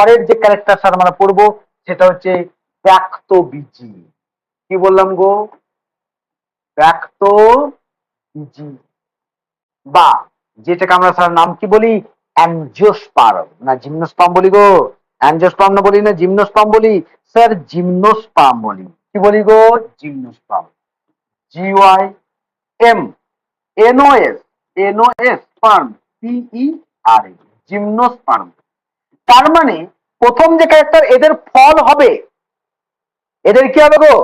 পরের যে character sir আমরা পড়ব, সেটা হচ্ছে ব্যক্ত বীজি কি বললাম গো? ব্যক্ত বীজি বা, যেটাকে আমরা স্যার নাম কি বলি? অ্যানজিওস্পার্ম না জিমনোস্পার্ম বলি গো। অ্যানজিওস্পার্ম না বলি না জিমনোস্পার্ম বলি। স্যার জিমনোস্পার্ম বলি। কি বলি গো? Gymnosperm G Y M N O S N O S sperm P E R gymnosperm তার মানে প্রথম যে ক্যারেক্টার এদের ফল হবে। এদের কি হবে গো?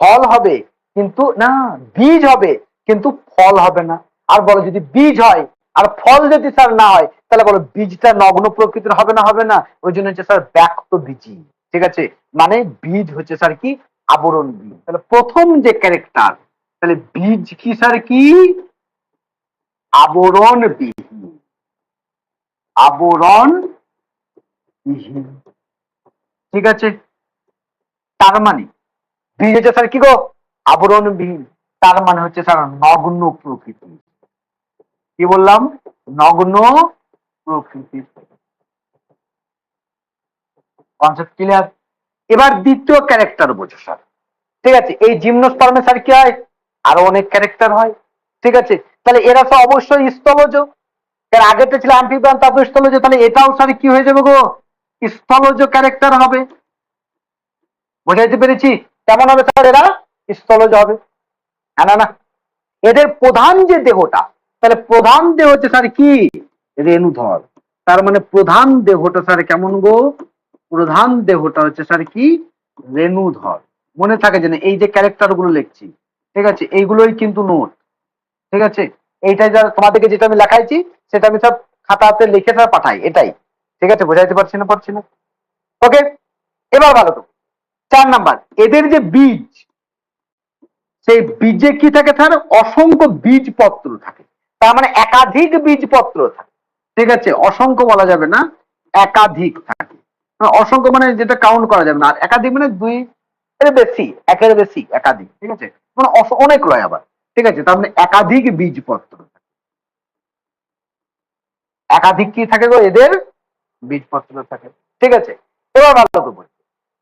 ফল হবে। কিন্তু না, বীজ হবে। কিন্তু ফল হবে না। আর বলো, যদি বীজ হয়, আর ফল যদি স্যার না হয়, তাহলে বলো, বীজটা নগ্ন প্রকৃতির হবে না হবে না? ওই জন্য হচ্ছে স্যার ব্যক্ত বীজি ঠিক আছে? মানে বীজ হচ্ছে স্যার কি? আবরণ বীজ। তাহলে প্রথম যে ক্যারেক্টার তাহলে বীজ কি স্যার কি? আবরণ বীজ। আবরণ ঠিক আছে? তার মানে বীজ হচ্ছে স্যার কি গো? আবরণ বিহীন তার মানে হচ্ছে স্যার নগ্ন প্রকৃতি। কি বললাম? নগ্ন প্রকৃতি। কনসেপ্ট ক্লিয়ার এবার দ্বিতীয় ক্যারেক্টার বোঝো স্যার। ঠিক আছে? এই জিমনোস্পার্মে স্যার কি হয়? আরও অনেক ক্যারেক্টার হয়। ঠিক আছে? তাহলে এরা তো অবশ্যই স্থলজ। এর আগেতে ছিল অ্যাম্ফিবিয়ান তারপর স্থলজ। তাহলে এটাও স্যার কি হয়ে যাবে গো? স্থলজ ক্যারেক্টার হবে। বোঝাইতে পেরেছি? কেমন হবে স্যার এরা? স্থলজ হবে। হ্যাঁ না না। এদের প্রধান যে দেহটা, তাহলে প্রধান দেহ হচ্ছে স্যার কি? রেণুধর। তার মানে প্রধান দেহটা স্যার কেমন গো? প্রধান দেহটা হচ্ছে স্যার কি? রেণুধর। মনে থাকে যেন এই যে ক্যারেক্টারগুলো লিখছি, ঠিক আছে? এইগুলোই কিন্তু নোট, ঠিক আছে? এইটা যা তোমাদেরকে যেটা আমি লেখাইছি, সেটা আমি সব খাতাতে লিখে স্যার পাঠাই, এটাই। ঠিক আছে? বোঝাইতে পারছি না পারছি না? ওকে এবার ভালো তো। চার নাম্বার, এদের যে বীজ, সেই বীজে কি থাকে স্যার? অসংখ্য বীজপত্র থাকে। তার মানে একাধিক বীজপত্র থাকে। ঠিক আছে? অসংখ্য বলা যাবে না, একাধিক থাকে। মানে অসংখ্য মানে যেটা কাউন্ট করা যাবে না। আর একাধিক মানে দুই এর বেশি, একের বেশি একাধিক। ঠিক আছে? মানে অনেক রয় আবার। ঠিক আছে? তার মানে একাধিক বীজপত্র একাধিক কি থাকে গো এদের? বীজপত্র থাকে। ঠিক আছে? এবার ভালো।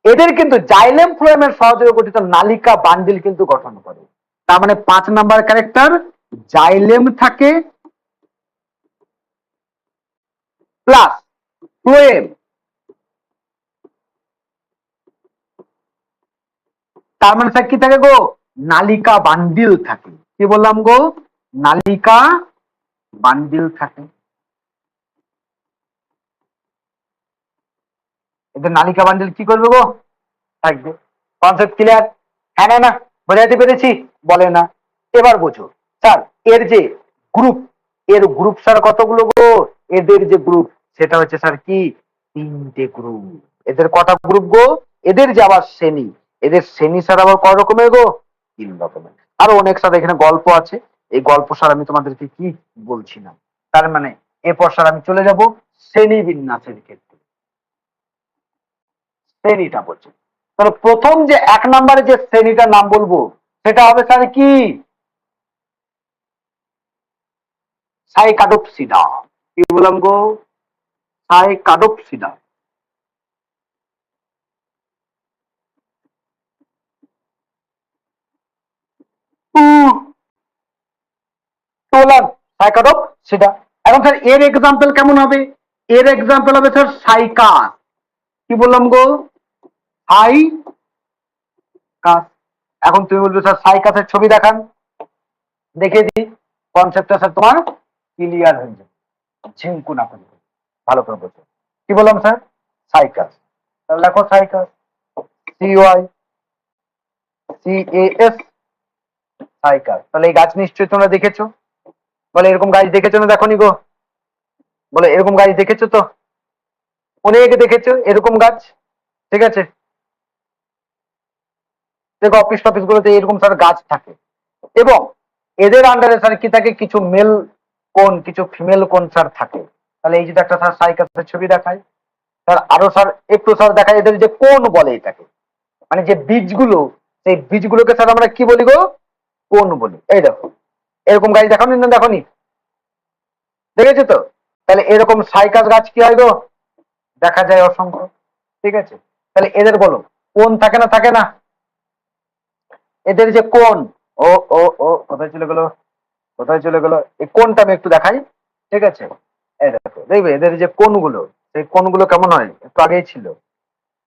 এদের কিন্তু জাইলেম ফ্লোয়েমের সহযোগে গঠিত নালিকা বান্ডিল কিন্তু গঠন করে। তার মানে পাঁচ নাম্বার ক্যারেক্টার জাইলেম থাকে প্লাস ফ্লোয়েম তার মানে কি থাকে গো? নালিকা বান্ডিল থাকে। কি বললাম গো? নালিকা বান্ডিল থাকে। এদের নালিকা বান্ডিল কি করবে গো? থাকবে। কনসেপ্ট ক্লিয়ার হ্যাঁ না না বোঝাতে পেরেছি? বলে না। এবার বোঝো। স্যার, এর যে গ্রুপ এর গ্রুপ স্যার কতগুলো গো? এদের যে গ্রুপ সেটা হচ্ছে স্যার কি? তিনটে গ্রুপ এদের কটা গ্রুপ গো? এদের যে আবার শ্রেণি, এদের শ্রেণি স্যার আবার কয় রকমের গো? তিন রকমের। আরও অনেক স্যার এখানে গল্প আছে। এই গল্প স্যার আমি তোমাদেরকে কি বলছি না তার মানে এরপর স্যার আমি চলে যাব শ্রেণি বিন্যাসের ক্ষেত্রে। শ্রেণীটা বলছি। তাহলে প্রথম যে এক নম্বরে যে শ্রেণীটার নাম বলব, সেটা হবে স্যার কি? সাইকাডোপসিডা। কি বললাম গো? সাইকাডোপসিডা। এখন স্যার এর এক্সাম্পল কেমন হবে? এর এক্সাম্পল হবে স্যার সাইকাস। কি বললাম গো? সাই কাস। এখন তুমি বলবে, স্যার, সাই সাইকাসের ছবি দেখান। দেখে দিই। কনসেপ্টটা স্যার, তোমার ক্লিয়ার হয়ে যাবে। ঝিঙ্কু না করে। ভালো করে বলছো কি বললাম, স্যার? সাই সাইকাস তাহলে লেখো cycas C Y C A S cycas তাহলে এই গাছ নিশ্চয়ই তোমরা দেখেছ? বলে, এরকম গাছ দেখেছ না? দেখো গো? বলে, এরকম গাছ দেখেছ তো? অনেক দেখেছ, এরকম গাছ। ঠিক আছে? দেখো অফিস টফিস গুলোতে এরকম স্যার গাছ থাকে। এবং এদের আন্ডারে স্যার কি থাকে? কিছু মেল কোন কিছু ফিমেল কোন স্যার থাকে। তাহলে এই যদি একটা স্যার সাইকাসের ছবি দেখায় স্যার আরও স্যার একটু স্যার দেখায় এদের যে কোন বলে এটাকে। মানে যে বীজগুলো সেই বীজগুলোকে স্যার আমরা কি বলি গো? কোন বলি। এই দেখো, এরকম গাছ দেখো না দেখো নি। দেখেছ তো? তাহলে এরকম সাইকাস গাছ কি হয় গো? দেখা যায় অসংখ্য। ঠিক আছে? তাহলে এদের বলো কোন থাকে না থাকে না? এদের যে কোন ও ও ও, কোথায় চলে গেল? কোথায় চলে গেল? এই কোনটা আমি একটু দেখাই, ঠিক আছে? এই দেখো, দেখবে এদের যে কোনগুলো সেই কোনগুলো কেমন হয়? একটু আগেই ছিল।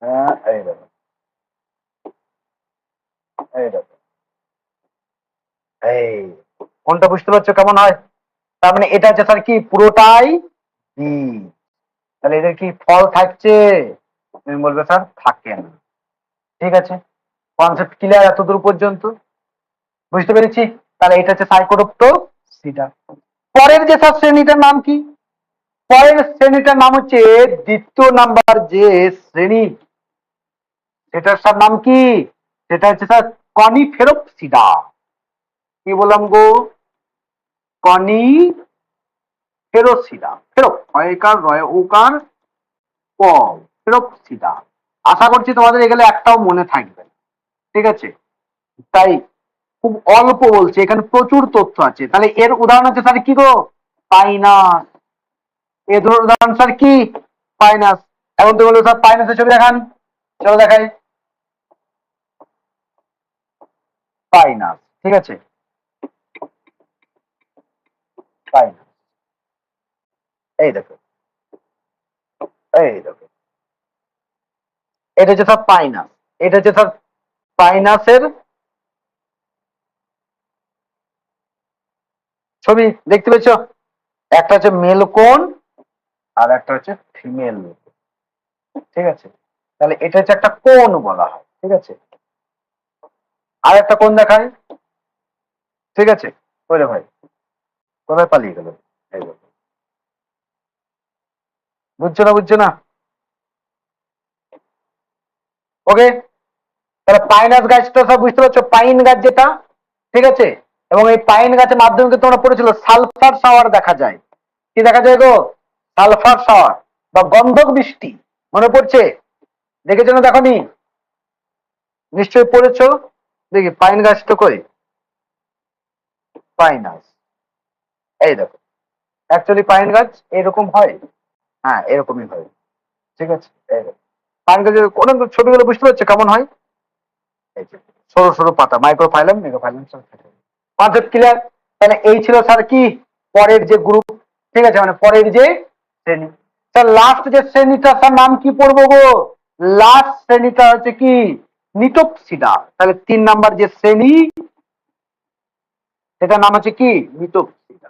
হ্যাঁ এই দেখো। এই দেখো। এই কোনটা বুঝতে পারছ কেমন হয়? তার মানে এটা হচ্ছে স্যার কি? পুরোটাই বীজ তাহলে এদের কি ফল থাকছে? তুমি বলবে, স্যার, থাকে না। ঠিক আছে? কনসেপ্ট ক্লিয়ার এতদূর পর্যন্ত? বুঝতে পেরেছি? তাহলে এটা হচ্ছে সাইকোরপ্ট সিটা পরের যে স্যার শ্রেণীটার নাম কি? পরের শ্রেণীটার নাম হচ্ছে দ্বিতীয় নাম্বার যে শ্রেণি। সেটার সব নাম কি? সেটা হচ্ছে স্যার কনিফেরোপসিডা কি বললাম গো? কনি ফেরোসিডা ফেরো হয়কার রয় ওকার ক ফেরোপসিডা আশা করছি তোমাদের এগুলো একটাও মনে থাকবে। ঠিক আছে? তাই খুব অল্প বলছে, এখানে প্রচুর তথ্য আছে। তাহলে এর উদাহরণ আছে স্যার কি গো? পাইনাস। এর ধরুন উদাহরণ স্যার কি? পাইনাস। এখন তো বলবে স্যার পাইনাসের ছবি দেখান। চলো দেখাই। পাইনাস, ঠিক আছে? পাইনাস। এই দেখো। এই দেখো। এটা হচ্ছে স্যার পাইনাস। এটা হচ্ছে স্যার পাইনাসের ছবি, দেখতে পেয়েছ? একটা হচ্ছে মেল কোন আর একটা হচ্ছে ফিমেল ঠিক আছে? তাহলে এটা হচ্ছে একটা কোন বলা হয়, ঠিক আছে? আর একটা কোন দেখায় ঠিক আছে? ওই ভাই, কোথায় পালিয়ে গেল? বুঝছ না বুঝছ না? ওকে তাহলে পাইনাস গাছটা সব বুঝতে পারছ, পাইন গাছ যেটা, ঠিক আছে? এবং এই পাইন গাছের মাধ্যমে কিন্তু তোমরা পড়েছিল সালফার শাওয়ার দেখা যায়। কি দেখা যায় গো? সালফার শাওয়ার বা গন্ধক বৃষ্টি। মনে পড়ছে? দেখেছ না দেখনি? নিশ্চয়ই পড়েছ? দেখি, পাইন গাছটা কই? পাইনাস এই দেখো অ্যাকচুয়ালি পাইন গাছ এরকম হয়? হ্যাঁ এরকমই হয়। ঠিক আছে? পাইন গাছের কোন ছবিগুলো বুঝতে পারছ কেমন হয়? সরু সরু পাতা মাইক্রোফাইলাম মেগাফাইলাম কনসেপ্ট ক্লিয়ার তাহলে এই ছিল স্যার কি? পরের যে গ্রুপ ঠিক আছে? মানে পরের যে শ্রেণি। স্যার লাস্ট যে শ্রেণীটা স্যার নাম কি পড়ব গো? লাস্ট শ্রেণীটা হচ্ছে কি? নিটোপসিডা তাহলে তিন নাম্বার যে শ্রেণি, সেটার নাম হচ্ছে কি? নিটোপসিডা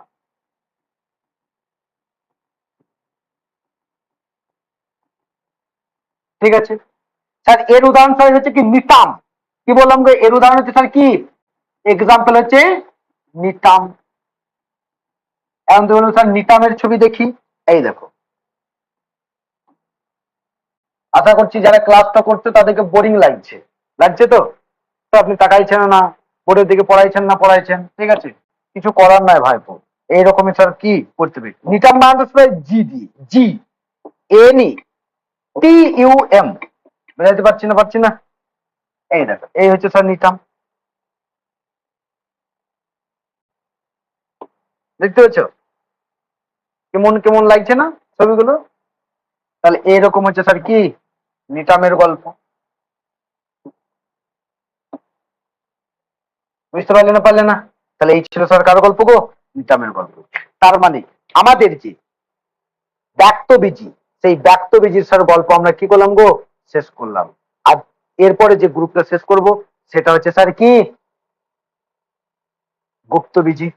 ঠিক আছে? স্যার এর উদাহরণ স্যার হচ্ছে কি? নিতাম কি বললাম গো? এর উদাহরণ হচ্ছে স্যার কি? এক্সাম্পল হচ্ছে নিতাম। এখন ধরুন স্যার নিতামের ছবি দেখি। এই দেখো। আশা করছি যারা ক্লাসটা করছে তাদেরকে বোরিং লাগছে। লাগছে তো? তো আপনি তাকাইছেন না বোর্ডের দিকে পড়াইছেন না, পড়াইছেন, ঠিক আছে? কিছু করার নাই ভাইপো। এইরকমই স্যার কি করতে হবে? নিতাম মানে G the G N E T U M বুঝাইতে পারছি না পারছি না? এই দেখো, এই হচ্ছে স্যার নিতাম। দেখতে পাচ্ছ কেমন কেমন লাগছে না ছবিগুলো? তাহলে এইরকম হচ্ছে স্যার কি? নিটামের গল্প। বুঝতে পারলে না পারলে না? তাহলে এই ছিল স্যার কারও গল্প গো? নিটামের গল্প। তার মানে আমাদের যে ব্যক্তবীজি, সেই ব্যক্তবীজির স্যার গল্প আমরা কি করলাম গো? শেষ করলাম। এরপরে যে গ্রুপটা শেষ করব সেটা হচ্ছে স্যার কি? গুপ্তবীজি